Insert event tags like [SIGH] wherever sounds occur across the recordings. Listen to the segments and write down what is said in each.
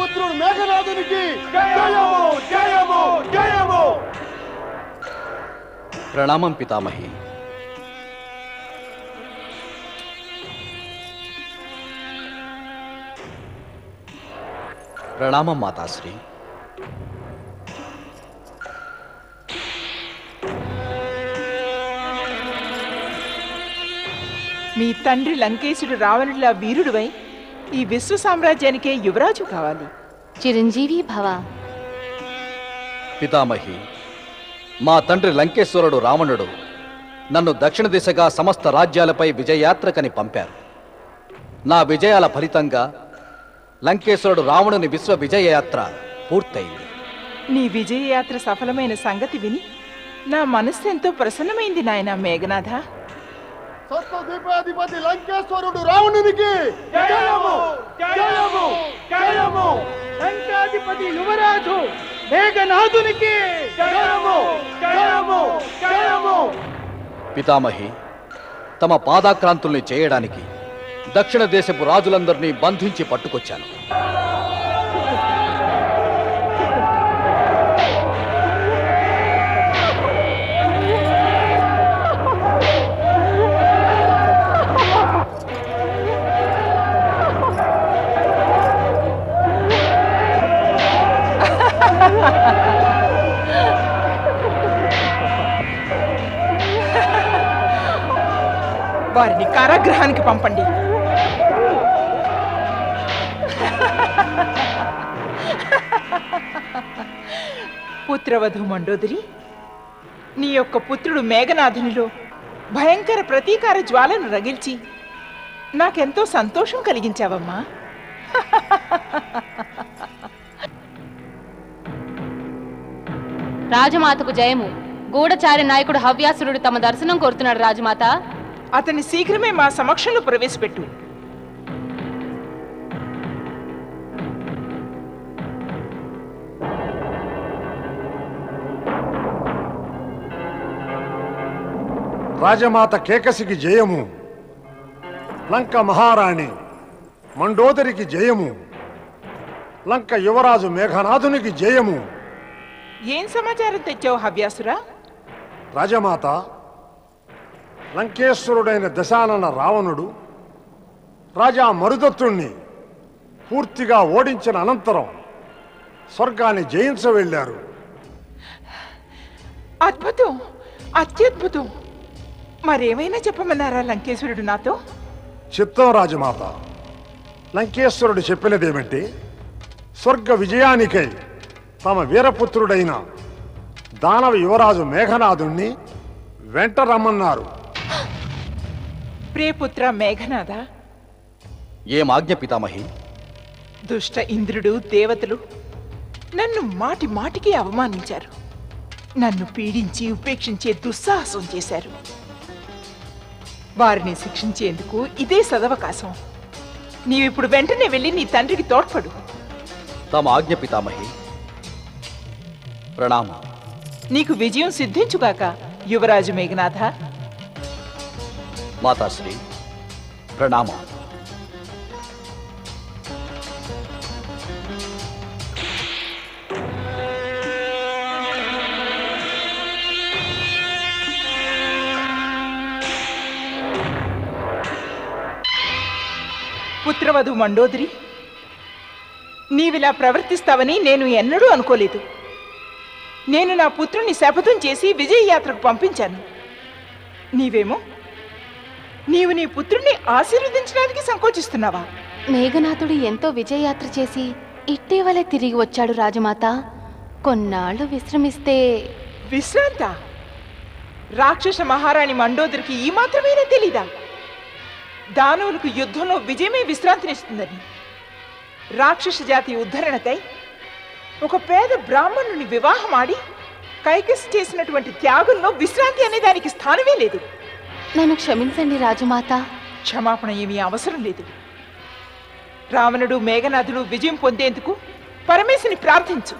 పుత్రుడు మేఘనాథునికి జయము జయము జయము. ప్రణామం పితామహి. ప్రణామం మాతాశ్రీ. మీ తండ్రి లంకేశుడు రావణుడిలా వీరుడివై ఈ విశ్వ సామ్రాజ్యానికే యువరాజు కావాలి. చిరంజీవి భవ. పితామహి మా తండ్రి లంకేశ్వరుడు రావణుడు నన్ను దక్షిణ దిశగా సమస్త రాజ్యాలపై విజయయాత్రకని పంపారు. నా విజయాల ఫలితంగా లంకేశ్వరుడు రావణుని విశ్వ విజయయాత్ర పూర్తయింది. నీ విజయయాత్ర సఫలమైన సంగతి విని నా మనస్సు ఎంతో ప్రసన్నమైంది నాయన మేఘనాథ. సప్తదీపాధిపతి లంకేశ్వరుడు రావణునికి జయము జయము జయము. లంకాధిపతి యువరాజు మేఘనాథునికి జయము జయము జయము. పితామహి తమ పాదాక్రాంతుల్ని చేయడానికి దక్షిణ దేశపు రాజులందరినీ బంధించి పట్టుకొచ్చాను. వారిని కారాగృహానికి పంపండి. పుత్రవధు మండోదరి నీ యొక్క పుత్రుడు మేఘనాథునిలో భయంకర ప్రతీకార జ్వాలను రగిల్చి నాకెంతో సంతోషం కలిగించావమ్మా. రాజమాతకు జయము. గూఢచారి నాయకుడు హవ్యాసురుడు తమ దర్శనం కోరుతున్నాడు రాజమాత. అతన్ని శీఘ్రమే మా సమక్షంలో ప్రవేశపెట్టు. రాజమాత కేకసికి జయము. లంక మహారాణి మండోదరికి జయము. లంక యువరాజు మేఘనాథునికి జయము. ఏం సమాచారం తెచ్చావు హవ్యాసురా? రాజమాత లంకేశ్వరుడైన దశానన రావణుడు రాజా మరుదత్తుణ్ణి పూర్తిగా ఓడించిన అనంతరం స్వర్గాన్ని జయించ వెళ్ళారు. అద్భుతం! అత్యద్భుతం! మరేమైనా చెప్పమన్నారా లంకేశ్వరుడు నాతో? చిత్తం రాజమాత. లంకేశ్వరుడు చెప్పినదేమంటే స్వర్గ విజయానికై తమ వీరపుత్రుడైన దానవ యువరాజు మేఘనాథుణ్ణి వెంట రమ్మన్నారు. ప్రియపుత్ర మేఘనాథ. ఏం ఆజ్ఞ పితామహి? దుష్ట ఇంద్రుడు దేవతలు నన్ను మాటి మాటికి అవమానించారు. నన్ను పీడించి ఉపేక్షించే దుస్సాహసం చేశారు. వారిని శిక్షించేందుకు ఇదే సదవకాశం. నీవిప్పుడు వెంటనే వెళ్ళి నీ తండ్రికి తోడ్పడు. తమ ఆజ్ఞ పితామహి. ప్రణామం. నీకు విజయం సిద్ధించుగాక యువరాజు మేఘనాథ. మాతాశ్రీ ప్రణామం. పుత్రవధు మండోదరి నీవిలా ప్రవర్తిస్తావని నేను ఎన్నడూ అనుకోలేదు. నేను నా పుత్రుని శపథం చేసి విజయయాత్రకు పంపించాను. నీవేమో నీవు నీ పుత్రుణ్ణి ఆశీర్వదించడానికి సంకోచిస్తున్నావా? మేఘనాథుడు ఎంతో విజయయాత్ర చేసి ఇటీవలే తిరిగి వచ్చాడు రాజమాత. కొన్నాళ్ళు విశ్రమిస్తే విశ్రాంత? రాక్షస మహారాణి మండోదరికి ఈ మాత్రమేనా తెలీదా? దానవులకు యుద్ధంలో విజయమే విశ్రాంతినిస్తుందని. రాక్షస జాతి ఉద్ధరణకై ఒక పేద బ్రాహ్మణుని వివాహమాడి కైకసి చేసినటువంటి త్యాగంలో విశ్రాంతి అనే దానికి స్థానమే లేదు. నన్ను క్షమించండి రాజమాత. క్షమాపణ ఏమీ అవసరం లేదు. రావణుడు మేఘనాథుడు విజయం పొందేందుకు పరమేశుని ప్రార్థించు.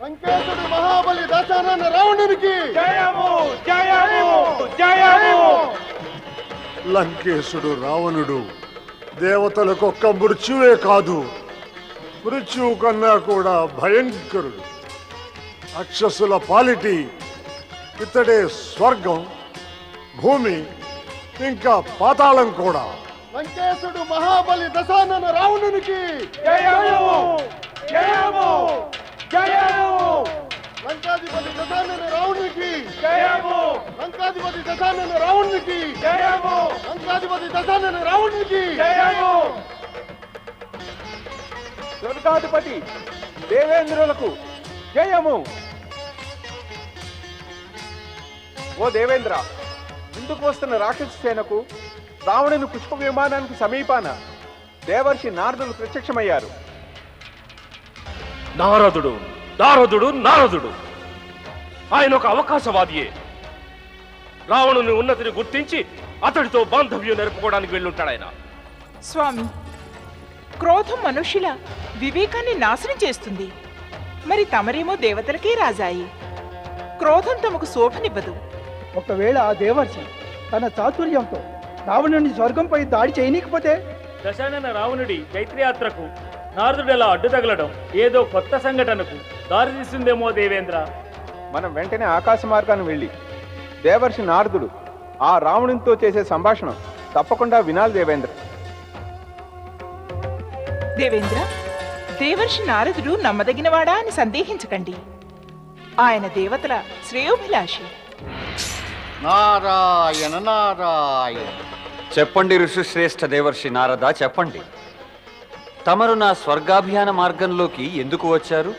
లంకేశుడు మహాబలి దశానన రావణునికి! జయము జయము జయము! లంకేశుడు రావణుడు దేవతలకు ఒక్క మృత్యువే కాదు. మృత్యువు కన్నా కూడా భయంకరుడు. అక్షసుల పాలిటి ఇతడే స్వర్గం భూమి ఇంకా పాతాళం కూడా. లంకేశుడు మహాబలి దశానన రావణునికి. లంకాధిపతి దశానన రావణునికి. లంకాధిపతి దశానన రావణునికి. లంకాధిపతి దశానన రావణునికి. స్వర్గాధిపతి దేవేంద్రులకు జయము. ఓ దేవేంద్ర ముందుకు వస్తున్న రాక్షస సేనకు రావణుని పుష్ప విమానానికి సమీపాన దేవర్షి నారదులు ప్రత్యక్షమయ్యారు. నారదుడు నారదుడు నారదుడు. ఆయన ఒక అవకాశవాదియే. రావణుని ఉన్నతిని గుర్తించి అతడితో బాంధవ్యం నెరుపుకోవడానికి వెళ్ళుంటాడు ఆయన స్వామి క్రోధం మనుష్యుల వివేకాన్ని నాశనం చేస్తుంది. మరి తమరేమో దేవతలకే రాజాయి. క్రోధం తమకు శోభనివ్వదు. ఒకవేళ ఆ దేవర్షి తన చాతుర్యంతో రావణుని స్వర్గంపై దాడి చేయనీకపోతే? దశానన రావణుడి చైత్రయాత్రకు నారదుడు ఎలా అడ్డు తగలడం ఏదో కొత్త సంఘటనకు దారితీస్తుందేమో దేవేంద్ర. మనం వెంటనే ఆకాశ మార్గాన్ని వెళ్ళి దేవర్షి నారదుడు ఆ రావణునితో చేసే సంభాషణ తప్పకుండా వినాలి దేవేంద్ర. దేవేంద్ర దేవర్షి నారదుడు నమ్మదగినవాడా అని సందేహించకండి. ఆయన దేవతల శ్రేయోభిలాషి. నారాయణ నారాయణ. చెప్పండి ఋషిశ్రేష్ఠ దేవర్షి నారద చెప్పండి. తమరు నా స్వర్గాభియాన మార్గంలోకి ఎందుకు వచ్చారు?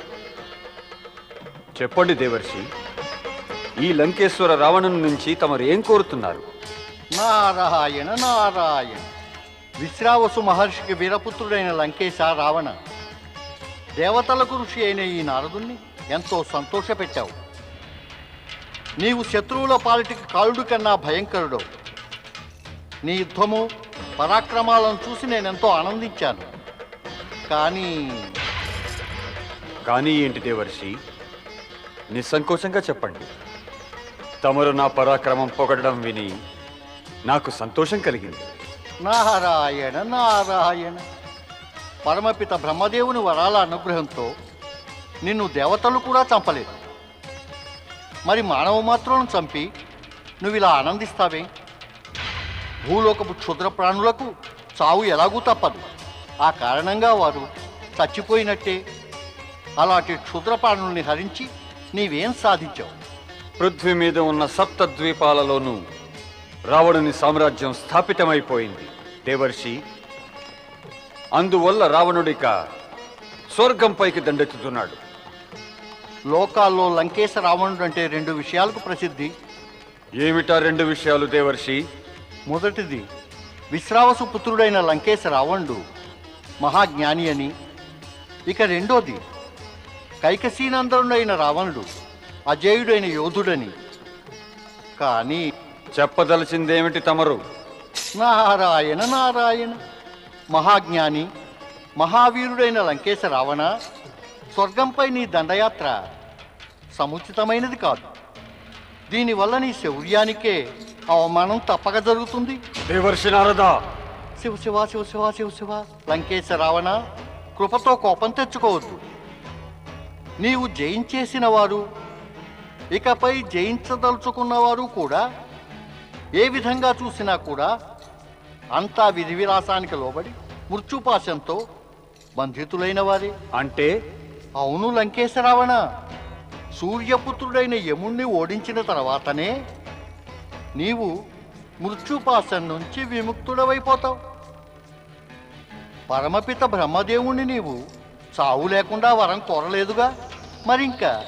చెప్పండి దేవర్షి. ఈ లంకేశ్వర రావణుని నుంచి తమరు ఏం కోరుతున్నారు? నారాయణ నారాయణ. విశ్రావసు మహర్షికి వీరపుత్రుడైన లంకేశ రావణ దేవతలకు ఋషి అయిన ఈ నారదుణ్ణి ఎంతో సంతోషపెట్టావు. నీవు శత్రువుల పాలిటికి కాలుడు కన్నా భయంకరుడు నీ యుద్ధము పరాక్రమాలను చూసి నేనెంతో ఆనందించాను. కానీ కానీ ఏంటి దేవర్షి? నిస్సంకోచంగా చెప్పండి. తమరు నా పరాక్రమం పొగడడం విని నాకు సంతోషం కలిగింది. నారాయణ నారాయణ. పరమపిత బ్రహ్మదేవుని వరాల అనుగ్రహంతో నిన్ను దేవతలు కూడా చంపలేదు. మరి మానవ మాత్రం చంపి నువ్వు ఇలా ఆనందిస్తావే? భూలోకపు క్షుద్ర ప్రాణులకు చావు ఎలాగూ తప్పదు. ఆ కారణంగా వారు చచ్చిపోయినట్టే. అలాంటి క్షుద్ర ప్రాణుల్ని హరించి నీవేం సాధించావు? పృథ్వీ మీద ఉన్న సప్త ద్వీపాలలోనూ రావణుని సామ్రాజ్యం స్థాపితమైపోయింది. దేవర్షి అందువల్ల రావణుడిక స్వర్గంపైకి దండెత్తుతున్నాడు. లోకాల్లో లంకేశ రావణుడు అంటే రెండు విషయాలకు ప్రసిద్ధి. ఏమిటా రెండు విషయాలు దేవర్షి? మొదటిది విశ్రావసు పుత్రుడైన లంకేశ రావణుడు మహాజ్ఞాని అని. ఇక రెండోది కైకసీనందరుడైన రావణుడు అజేయుడైన యోధుడని. కానీ చెప్పదలచిందేమిటి తమరు? నారాయణ నారాయణ. మహాజ్ఞాని మహావీరుడైన లంకేశ రావణ స్వర్గంపై నీ దండయాత్ర సముచితమైనది కాదు. దీనివల్ల నీ శౌర్యానికే అవమానం తప్పక జరుగుతుంది. దేవర్షి నారదా! శివ శివ శివ శివ శివ శివ లంకేశ రావణ కృపతో కోపం తెచ్చుకోవద్దు. నీవు జయించేసిన వారు ఇకపై జయించదలుచుకున్నవారు కూడా ఏ విధంగా చూసినా కూడా అంతా విధి విలాసానికి లోబడి మృత్యుపాశంతో బంధితులైన వారే. అంటే? అవును లంకేశ రావణ సూర్యపుత్రుడైన యముణ్ణి ఓడించిన తర్వాతనే నీవు మృత్యుపాశం నుంచి విముక్తుడవైపోతావు. పరమపిత బ్రహ్మదేవుణ్ణి నీవు చావు లేకుండా వరం కోరలేదుగా. మరింకా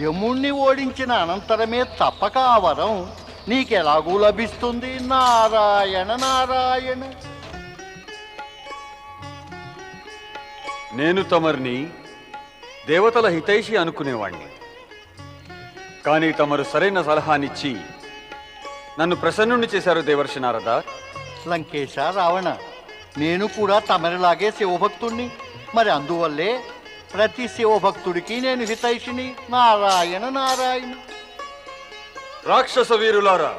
యముణ్ణి ఓడించిన అనంతరమే తప్పక ఆ వరం నీకెలాగూ లభిస్తుంది? నారాయణ నారాయణ. నేను తమరిని దేవతల హితైషి అనుకునేవాణ్ణి. కానీ తమరు సరైన సలహానిచ్చి నన్ను ప్రసన్నుణ్ణి చేశారు దేవర్షి నారద. లంకేశ రావణ నేను కూడా తమరిలాగే శివభక్తుణ్ణి. మరి అందువల్లే ప్రతి శివభక్తుడికి నేను హితైషిని. నారాయణ నారాయణ. రాక్షస వీరులారా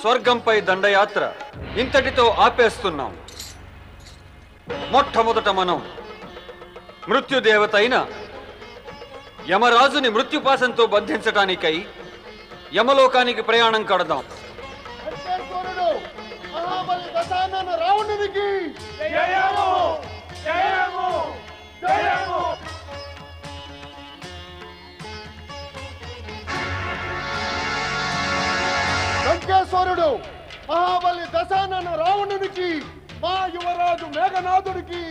స్వర్గంపై దండయాత్ర ఇంతటితో ఆపేస్తున్నాం. మొట్టమొదట మనం మృత్యుదేవత అయిన యమరాజుని మృత్యుపాసంతో బంధించటానికై యమలోకానికి ప్రయాణం కడదాం. లంకేశ్వరుడు మహాబలి దశానన రావణునికి లంకేశ్వరుడు మహాబలి దశానన రావణునికి మా యువరాజు మేఘనాథుడికి!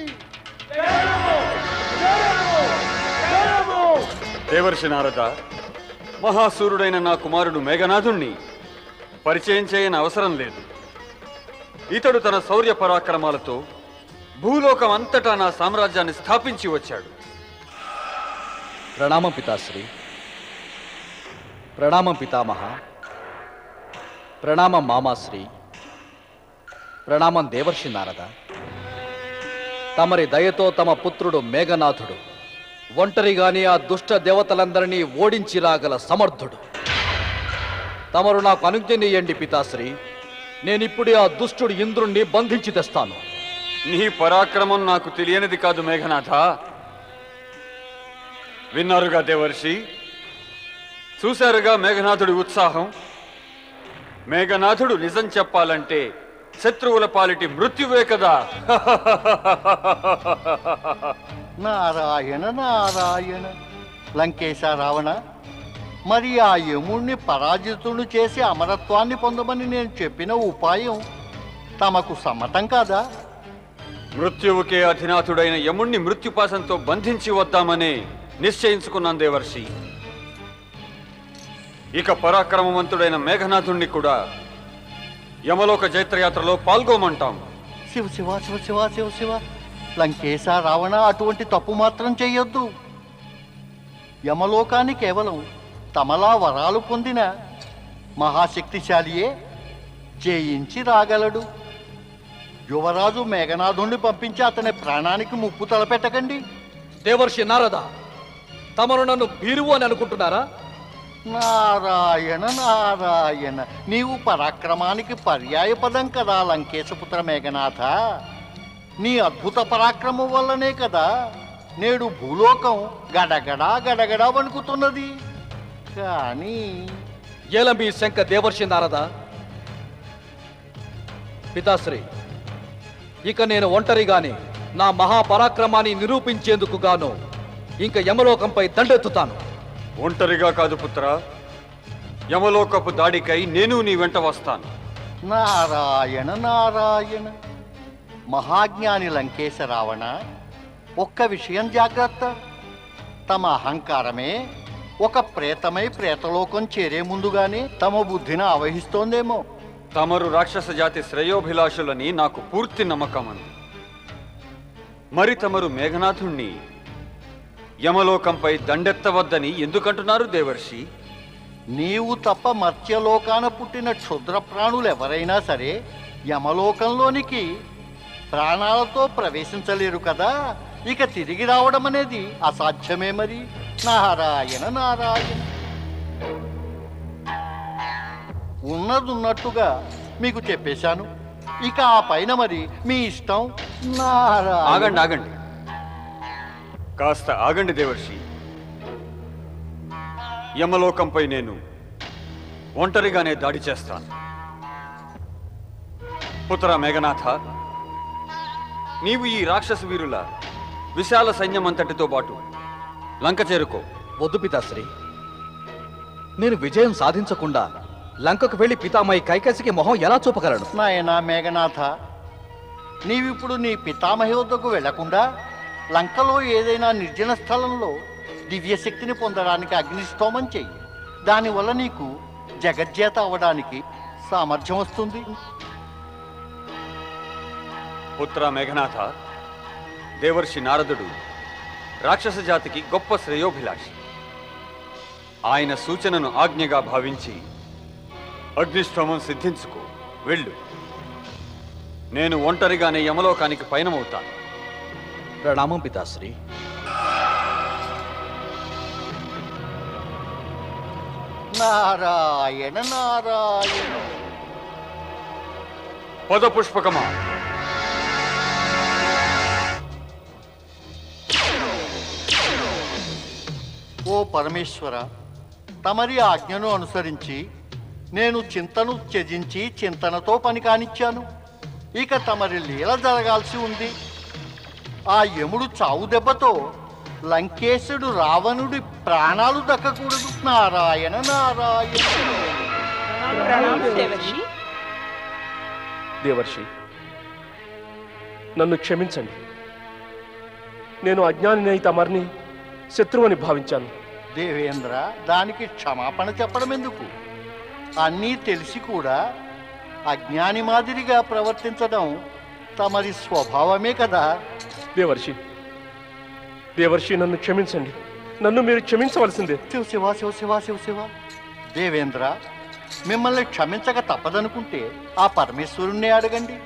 దేవర్షి నారద? మహాసూరుడైన నా కుమారుడు మేఘనాథుణ్ణి పరిచయం చేయని అవసరం లేదు. ఇతడు తన శౌర్య పరాక్రమాలతో భూలోకం అంతటా నా సామ్రాజ్యాన్ని స్థాపించి వచ్చాడు. ప్రణామం పితాశ్రీ. ప్రణామం పితామహ. ప్రణామం మామాశ్రీ ప్రణామం దేవర్షి నారద. తమరి దయతో తమ పుత్రుడు మేఘనాథుడు. ఒంటరిగాని ఆ దుష్ట దేవతలందరినీ ఓడించి రాగల సమర్థుడు. తమరు నాకు అనుజ్ఞనీయండి పితాశ్రీ. నేనిప్పుడే ఆ దుష్టుడు ఇంద్రుణ్ణి బంధించి తెస్తాను. నీ పరాక్రమం నాకు తెలియనిది కాదు మేఘనాథ. విన్నారుగా దేవర్షి? చూశారుగా మేఘనాథుడి ఉత్సాహం? మేఘనాథుడు నిజం చెప్పాలంటే శత్రువుల పాలిటి మృత్యువే కదా. నారాయణ నారాయణ. లంకేశ రావణ మరి ఆ యముణ్ణి పరాజితుడు చేసి అమరత్వాన్ని పొందమని నేను చెప్పిన ఉపాయం తమకు సమ్మతం కాదా? మృత్యువుకే అధినాథుడైన యముణ్ణి మృత్యుపాసంతో బంధించి వద్దామని నిశ్చయించుకున్నాను దేవర్షి. ఇక పరాక్రమవంతుడైన మేఘనాథుణ్ణి కూడా యమలోక జైత్రయాత్రలో పాల్గొమంటాం. శివ శివ శివ శివ శివ శివ. లంకేశ రావణ అటువంటి తప్పు మాత్రం చెయ్యొద్దు. యమలోకాన్ని కేవలం తమలా వరాలు పొందిన మహాశక్తిశాలియే జయించి రాగలడు. యువరాజు మేఘనాథుణ్ణి పంపించి అతని ప్రాణానికి ముప్పు తలపెట్టకండి. దేవర్షి నారద తమరు నన్ను భీరువు అని అనుకుంటున్నారా? నారాయణ నారాయణ నీవు పరాక్రమానికి పర్యాయ పదం కదా లంకేశపుత్ర మేఘనాథ. నీ అద్భుత పరాక్రమం వల్లనే కదా నేడు భూలోకం గడగడా గడగడా వణుకుతున్నది. కానీ ఏల మీ శంక దేవర్షి నారద? పితాశ్రీ ఇక నేను ఒంటరిగానే నా మహాపరాక్రమాన్ని నిరూపించేందుకు గాను ఇంక యమలోకంపై దండెత్తుతాను. ఒంటరిగా కాదు పుత్ర. యమలోకపు దాడికై నేను నీ వెంట వస్తాను. నారాయణ నారాయణ. మహాజ్ఞాని లంకేశ రావణ ఒక్క విషయం జాగ్రత్త. తమ అహంకారమే ఒక ప్రేతమై ప్రేతలోకం చేరే ముందుగానే తమ బుద్ధిని అవహిస్తోందేమో తమరు రాక్షస జాతి శ్రేయోభిలాషులని నాకు పూర్తి నమ్మకం ఉంది మరి తమరు మేఘనాథుణ్ణి యమలోకంపై దండెత్తవద్దని ఎందుకంటున్నారు దేవర్షి? నీవు తప్ప మత్స్యలోకాన పుట్టిన క్షుద్ర ప్రాణులు ఎవరైనా సరే యమలోకంలోనికి ప్రాణాలతో ప్రవేశించలేరు కదా. ఇక తిరిగి రావడం అనేది అసాధ్యమే మరి. నారాయణ నారాయణ. ఉన్నదున్నట్టుగా మీకు చెప్పేశాను. ఇక ఆ పైన మరి మీ ఇష్టం. నారాయణ. ఆగండి ఆగండి. కాస్త ఆగండి దేవర్షి. యమలోకంపై నేను ఒంటరిగానే దాడి చేస్తాను. పుత్ర మేఘనాథ నీవు ఈ రాక్షస వీరుల విశాల సైన్యమంతటితో పాటు లంక చేరుకో. వద్దు పితాశ్రీ. నేను విజయం సాధించకుండా లంకకు వెళ్ళి పితామహి కైకసికి మొహం ఎలా చూపగలను? నాయనా మేఘనాథ నీవిప్పుడు నీ పితామహి వద్దకు వెళ్ళకుండా లంకలో ఏదైనా నిర్జన స్థలంలో దివ్యశక్తిని పొందడానికి అగ్నిస్తోమం చెయ్యి. దానివల్ల నీకు జగజ్జేత అవ్వడానికి సామర్థ్యం వస్తుంది. పుత్ర మేఘనాథ దేవర్షి నారదుడు రాక్షస జాతికి గొప్ప శ్రేయోభిలాషి. ఆయన సూచనను ఆజ్ఞగా భావించి అగ్నిష్టోమం సిద్ధించుకో వెళ్ళు. నేను ఒంటరిగానే యమలోకానికి పయనమవుతాను. ప్రణామం పితాశ్రీ. నారాయణ నారాయణ. పదపుష్పకమా? ఓ పరమేశ్వర తమరి ఆజ్ఞను అనుసరించి నేను చింతను త్యజించి చింతనతో పని కానిచ్చాను. ఇక తమరి లీల జరగాల్సి ఉంది. ఆ యముడు చావు దెబ్బతో లంకేశుడు రావణుడి ప్రాణాలు దక్కకూడదు. నారాయణ నారాయణ. దేవర్షి. నన్ను క్షమించండి. నేను అజ్ఞానిని తమరిని శత్రువని భావించాను. దేవేంద్ర దానికి క్షమాపణ చెప్పడం ఎందుకు అన్నీ తెలిసి కూడా అజ్ఞాని మాదిరిగా ప్రవర్తించడం తమరి స్వభావమే కదా. దేవర్షి దేవర్షి నన్ను క్షమించండి. నన్ను మీరు క్షమించవలసిందే. శివ శివ శివ శివ శివ శివ. దేవేంద్ర మిమ్మల్ని క్షమించక తప్పదనుకుంటే ఆ పరమేశ్వరుణ్ణి అడగండి.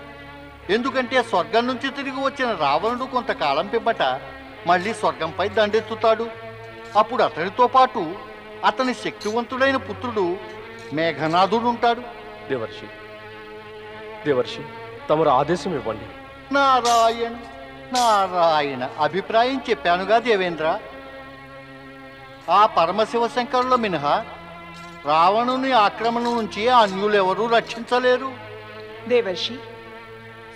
ఎందుకంటే స్వర్గం నుంచి తిరిగి వచ్చిన రావణుడు కొంతకాలం పిమ్మట మళ్ళీ స్వర్గంపై దండెత్తుతాడు. అప్పుడు అతడితో పాటు అతని శక్తివంతుడైన పుత్రుడు మేఘనాథుడు ఉంటాడు. దేవర్షి దేవర్షి తమరు ఆదేశం ఇవ్వండి. నారాయణ నారాయణ అభిప్రాయం చెప్పానుగా దేవేంద్ర. ఆ పరమశివ శంకరుల మినహా రావణుని ఆక్రమణ నుంచి అన్యులెవరూ రక్షించలేరు. దేవర్షి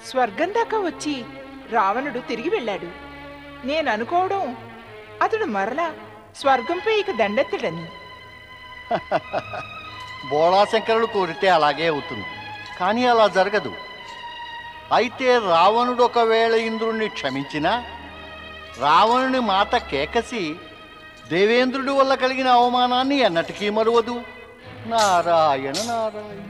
స్వర్గం దాకా వచ్చి రావణుడు తిరిగి వెళ్ళాడు. నేను అనుకోవడం అతడు మరలా స్వర్గంపై ఇక దండెత్తడని. [LAUGHS] బోళాశంకరుడు కోరితే అలాగే అవుతుంది. కానీ అలా జరగదు. అయితే రావణుడు ఒకవేళ ఇంద్రుణ్ణి క్షమించినా రావణుని మాత కేకసి దేవేంద్రుడి వల్ల కలిగిన అవమానాన్ని ఎన్నటికీ మరువదు. నారాయణ నారాయణ.